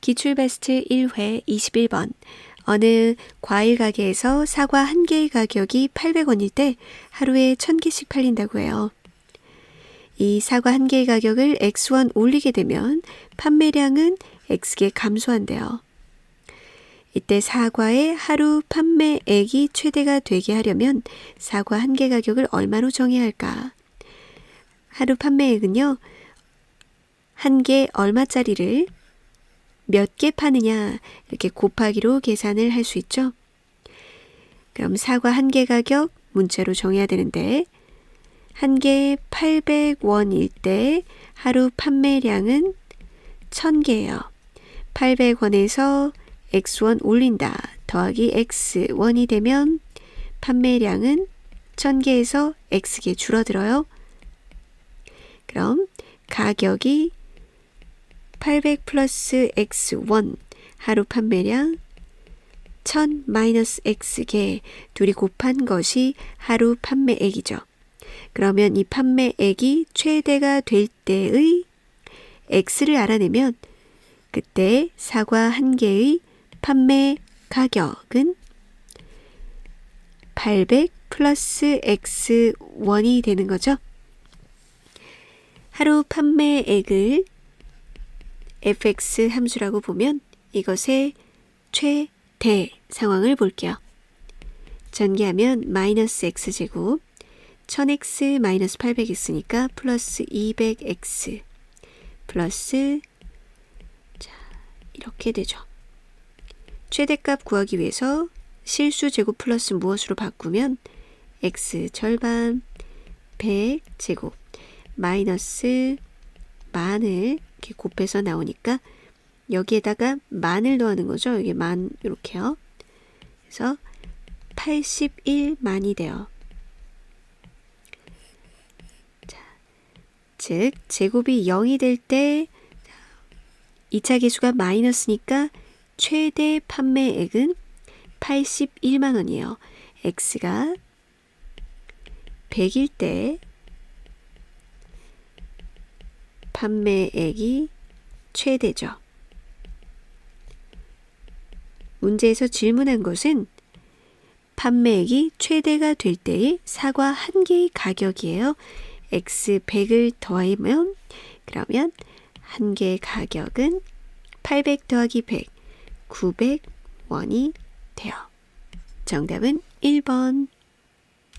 기출베스트 1회 21번. 어느 과일 가게에서 사과 한 개의 가격이 800원일 때 하루에 1000개씩 팔린다고 해요. 이 사과 한 개의 가격을 X1 올리게 되면 판매량은 X개 감소한대요. 이때 사과의 하루 판매액이 최대가 되게 하려면 사과 한 개 가격을 얼마로 정해야 할까? 하루 판매액은요, 한 개 얼마짜리를 몇 개 파느냐, 이렇게 곱하기로 계산을 할 수 있죠. 그럼 사과 한 개 가격 문자로 정해야 되는데, 한 개에 800원일 때 하루 판매량은 1000개예요. 800원에서 x1 올린다 더하기 x1이 되면 판매량은 1000개에서 x개 줄어들어요. 그럼 가격이 800 플러스 x1 하루 판매량 1000 마이너스 x개 둘이 곱한 것이 하루 판매액이죠. 그러면 이 판매액이 최대가 될 때의 x를 알아내면 그때 사과 한 개의 판매 가격은 800 플러스 x1이 되는 거죠. 하루 판매액을 fx 함수라고 보면 이것의 최대 상황을 볼게요. 전개하면 마이너스 x제곱 1000x 마이너스 800x니까 플러스 200x 플러스 자 이렇게 되죠. 최대값 구하기 위해서 실수 제곱 플러스 무엇으로 바꾸면 x 절반 100 제곱 마이너스 만을 이렇게 곱해서 나오니까 여기에다가 만을 더하는 거죠. 여기 만 이렇게요. 그래서 81만이 돼요. 자, 즉 제곱이 0이 될 때 2차 계수가 마이너스니까 최대 판매액은 81만 원이에요. X가 100일 때 판매액이 최대죠. 문제에서 질문한 것은 판매액이 최대가 될 때의 사과 한 개의 가격이에요. X 100을 더하면 그러면 한 개의 가격은 800 더하기 100 900원이 돼요. 정답은 1번.